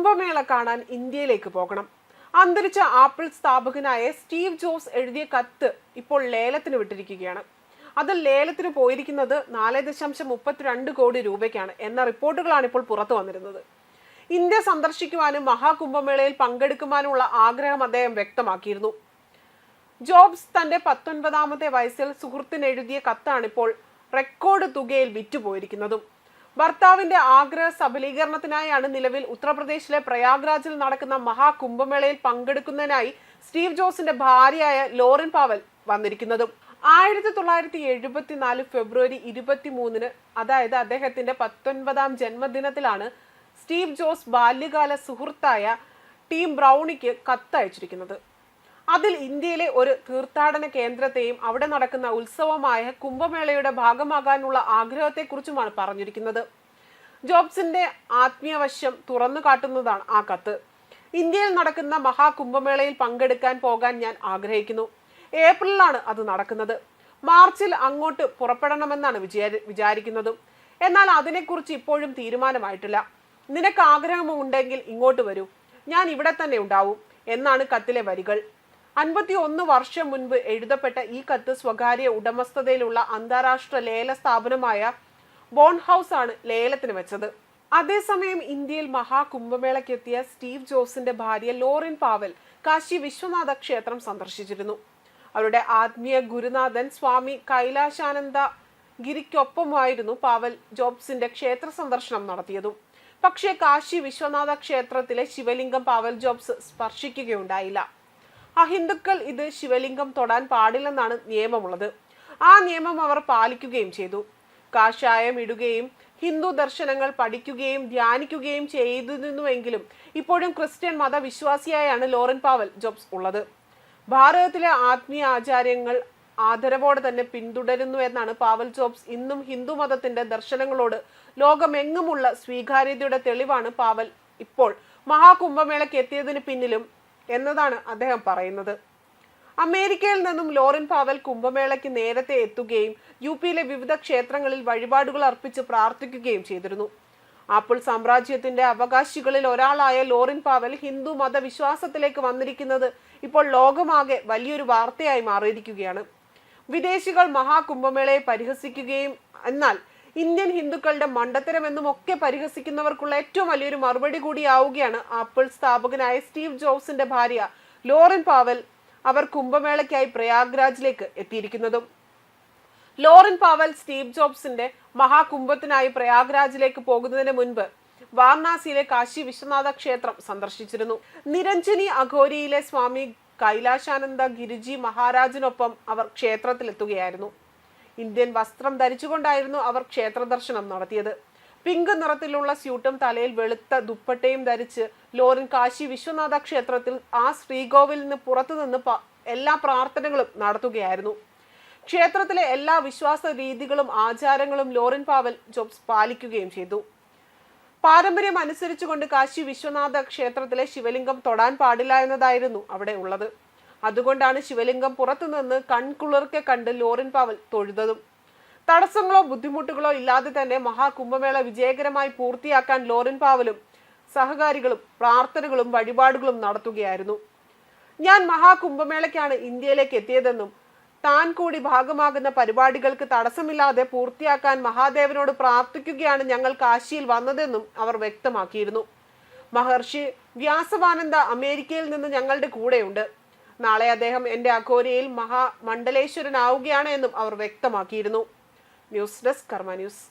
കുംഭമേള കാണാൻ ഇന്ത്യയിലേക്ക് പോകണം. അന്തരിച്ച ആപ്പിൾ സ്ഥാപകനായ സ്റ്റീവ് ജോബ്സ് എഴുതിയ കത്ത് ഇപ്പോൾ ലേലത്തിന് വിട്ടിരിക്കുകയാണ്. അത് ലേലത്തിന് പോയിരിക്കുന്നത് നാല് ദശാംശം മുപ്പത്തിരണ്ട് കോടി രൂപയ്ക്കാണ് എന്ന റിപ്പോർട്ടുകളാണ് ഇപ്പോൾ പുറത്തു വന്നിരുന്നത്. ഇന്ത്യ സന്ദർശിക്കുവാനും മഹാകുംഭമേളയിൽ പങ്കെടുക്കുവാനുമുള്ള ആഗ്രഹം അദ്ദേഹം വ്യക്തമാക്കിയിരുന്നു. ജോബ്സ് തന്റെ പത്തൊൻപതാമത്തെ വയസ്സിൽ സുഹൃത്തിന് എഴുതിയ കത്താണിപ്പോൾ റെക്കോർഡ് തുകയിൽ വിറ്റുപോയിരിക്കുന്നതും. ഭർത്താവിന്റെ ആഗ്രഹ സബലീകരണത്തിനായാണ് നിലവിൽ ഉത്തർപ്രദേശിലെ പ്രയാഗ്രാജിൽ നടക്കുന്ന മഹാകുംഭമേളയിൽ പങ്കെടുക്കുന്നതിനായി സ്റ്റീവ് ജോസിന്റെ ഭാര്യയായ ലോറിൻ പാവൽ വന്നിരിക്കുന്നതും. ആയിരത്തി തൊള്ളായിരത്തി എഴുപത്തിനാല് ഫെബ്രുവരി ഇരുപത്തി മൂന്നിന് അതായത് അദ്ദേഹത്തിന്റെ പത്തൊൻപതാം ജന്മദിനത്തിലാണ് സ്റ്റീവ് ജോസ് ബാല്യകാല സുഹൃത്തായ ടീം ബ്രൗണിക്ക് കത്തയച്ചിരിക്കുന്നത്. അതിൽ ഇന്ത്യയിലെ ഒരു തീർത്ഥാടന കേന്ദ്രത്തെയും അവിടെ നടക്കുന്ന ഉത്സവമായ കുംഭമേളയുടെ ഭാഗമാകാനുള്ള ആഗ്രഹത്തെ ആഗ്രഹത്തെക്കുറിച്ചുമാണ് പറഞ്ഞിരിക്കുന്നത്. ജോബ്സിന്റെ ആത്മീയവശ്യം തുറന്നു കാട്ടുന്നതാണ് ആ കത്ത്. ഇന്ത്യയിൽ നടക്കുന്ന മഹാകുംഭമേളയിൽ പങ്കെടുക്കാൻ പോകാൻ ഞാൻ ആഗ്രഹിക്കുന്നു. ഏപ്രിലാണ് അത് നടക്കുന്നത്. മാർച്ചിൽ അങ്ങോട്ട് പുറപ്പെടണമെന്നാണ് വിചാരി വിചാരിക്കുന്നതും. എന്നാൽ അതിനെക്കുറിച്ച് ഇപ്പോഴും തീരുമാനമായിട്ടില്ല. നിനക്ക് ആഗ്രഹമുണ്ടെങ്കിൽ ഇങ്ങോട്ട് വരൂ. ഞാൻ ഇവിടെ തന്നെ ഉണ്ടാവും എന്നാണ് കത്തിലെ വരികൾ. അൻപത്തി ഒന്ന് വർഷം മുൻപ് എഴുതപ്പെട്ട ഈ കത്ത് സ്വകാര്യ ഉടമസ്ഥതയിലുള്ള അന്താരാഷ്ട്ര ലേല സ്ഥാപനമായ ബോൺ ഹൗസ് ആണ് ലേലത്തിന് വെച്ചത്. അതേസമയം ഇന്ത്യയിൽ മഹാകുംഭമേളയ്ക്കെത്തിയ സ്റ്റീവ് ജോസിന്റെ ഭാര്യ ലോറിൻ പാവൽ കാശി വിശ്വനാഥ ക്ഷേത്രം സന്ദർശിച്ചിരുന്നു. അവരുടെ ആത്മീയ ഗുരുനാഥൻ സ്വാമി കൈലാശാനന്ദ ഗിരിക്കൊപ്പമായിരുന്നു പാവൽ ജോബ്സിന്റെ ക്ഷേത്ര സന്ദർശനം നടത്തിയതും. പക്ഷേ കാശി വിശ്വനാഥ ക്ഷേത്രത്തിലെ ശിവലിംഗം പാവൽ ജോബ്സ് സ്പർശിക്കുകയുണ്ടായില്ല. അഹിന്ദുക്കൾ ഇത് ശിവലിംഗം തൊടാൻ പാടില്ലെന്നാണ് നിയമമുള്ളത്. ആ നിയമം അവർ പാലിക്കുകയും ചെയ്തു. കാഷായം ഇടുകയും ഹിന്ദു ദർശനങ്ങൾ പഠിക്കുകയും ധ്യാനിക്കുകയും ചെയ്തിരുന്നുവെങ്കിലും ഇപ്പോഴും ക്രിസ്ത്യൻ മതവിശ്വാസിയായാണ് ലോറൻ പാവൽ ജോബ്സ് ഉള്ളത്. ഭാരതത്തിലെ ആത്മീയ ആചാര്യങ്ങൾ ആദരവോടെ തന്നെ പിന്തുടരുന്നു എന്നാണ് പാവൽ ജോബ്സ് ഇന്നും ഹിന്ദു മതത്തിന്റെ ദർശനങ്ങളോട് ലോകമെങ്ങുമുള്ള സ്വീകാര്യതയുടെ തെളിവാണ് പാവൽ ഇപ്പോൾ മഹാകുംഭമേളയ്ക്ക് എത്തിയതിന് പിന്നിലും എന്നതാണ് അദ്ദേഹം പറയുന്നത്. അമേരിക്കയിൽ നിന്നും ലോറിൻ പാവൽ കുംഭമേളയ്ക്ക് നേരത്തെ എത്തുകയും യു പിയിലെ വിവിധ ക്ഷേത്രങ്ങളിൽ വഴിപാടുകൾ അർപ്പിച്ച് പ്രാർത്ഥിക്കുകയും ചെയ്തിരുന്നു. ആപ്പിൾ സാമ്രാജ്യത്തിന്റെ അവകാശികളിൽ ഒരാളായ ലോറിൻ പാവൽ ഹിന്ദു മതവിശ്വാസത്തിലേക്ക് വന്നിരിക്കുന്നത് ഇപ്പോൾ ലോകമാകെ വലിയൊരു വാർത്തയായി മാറിയിരിക്കുകയാണ്. വിദേശികൾ മഹാകുംഭമേളയെ പരിഹസിക്കുകയും എന്നാൽ ഇന്ത്യൻ ഹിന്ദുക്കളുടെ മണ്ടത്തരമെന്നും ഒക്കെ പരിഹസിക്കുന്നവർക്കുള്ള ഏറ്റവും വലിയൊരു മറുപടി കൂടിയാവുകയാണ് ആപ്പിൾ സ്ഥാപകനായ സ്റ്റീവ് ജോബ്സിന്റെ ഭാര്യ ലോറൻ പാവൽ അവർ കുംഭമേളയ്ക്കായി പ്രയാഗ്രാജിലേക്ക് എത്തിയിരിക്കുന്നതും. ലോറൻ പാവൽ സ്റ്റീവ് ജോബ്സിന്റെ മഹാകുംഭത്തിനായി പ്രയാഗ്രാജിലേക്ക് പോകുന്നതിന് മുൻപ് വാരണാസിയിലെ കാശി വിശ്വനാഥ ക്ഷേത്രം സന്ദർശിച്ചിരുന്നു. നിരഞ്ജനി അഘോരിയിലെ സ്വാമി കൈലാശാനന്ദ ഗിരിജി മഹാരാജിനൊപ്പം അവർ ക്ഷേത്രത്തിലെത്തുകയായിരുന്നു. ഇന്ത്യൻ വസ്ത്രം ധരിച്ചുകൊണ്ടായിരുന്നു അവർ ക്ഷേത്ര ദർശനം നടത്തിയത്. പിങ്ക് നിറത്തിലുള്ള സ്യൂട്ടും തലയിൽ വെളുത്ത ദുപ്പട്ടയും ധരിച്ച് ലോറിൻ കാശി വിശ്വനാഥ ക്ഷേത്രത്തിൽ ആ ശ്രീകോവിലിന് പുറത്തുനിന്ന് നിന്ന് എല്ലാ പ്രാർത്ഥനകളും നടത്തുകയായിരുന്നു. ക്ഷേത്രത്തിലെ എല്ലാ വിശ്വാസ രീതികളും ആചാരങ്ങളും ലോറിൻ പാവൽ ജോബ്സ് പാലിക്കുകയും ചെയ്തു. പാരമ്പര്യം അനുസരിച്ചുകൊണ്ട് കാശി വിശ്വനാഥ ക്ഷേത്രത്തിലെ ശിവലിംഗം തൊടാൻ പാടില്ല എന്നതായിരുന്നു അവിടെ ഉള്ളത്. അതുകൊണ്ടാണ് ശിവലിംഗം പുറത്തുനിന്ന് കൺകുളിർക്കെ കണ്ട് ലോറിൻ പാവൽ തൊഴുതതും. തടസ്സങ്ങളോ ബുദ്ധിമുട്ടുകളോ ഇല്ലാതെ തന്നെ മഹാകുംഭമേള വിജയകരമായി പൂർത്തിയാക്കാൻ ലോറിൻ പാവലും സഹകാരികളും പ്രാർത്ഥനകളും വഴിപാടുകളും നടത്തുകയായിരുന്നു. ഞാൻ മഹാകുംഭമേളയ്ക്കാണ് ഇന്ത്യയിലേക്ക് എത്തിയതെന്നും താൻ കൂടി ഭാഗമാകുന്ന പരിപാടികൾക്ക് തടസ്സമില്ലാതെ പൂർത്തിയാക്കാൻ മഹാദേവനോട് പ്രാർത്ഥിക്കുകയാണ് ഞങ്ങൾ കാശിയിൽ വന്നതെന്നും അവർ വ്യക്തമാക്കിയിരുന്നു. മഹർഷി വ്യാസവാനന്ദ അമേരിക്കയിൽ നിന്ന് ഞങ്ങളുടെ കൂടെയുണ്ട്. നാളെ അദ്ദേഹം എന്റെ അഘോരയിൽ മഹാമണ്ഡലേശ്വരനാവുകയാണ് എന്നും അവർ വ്യക്തമാക്കിയിരുന്നു. News desk Karma news.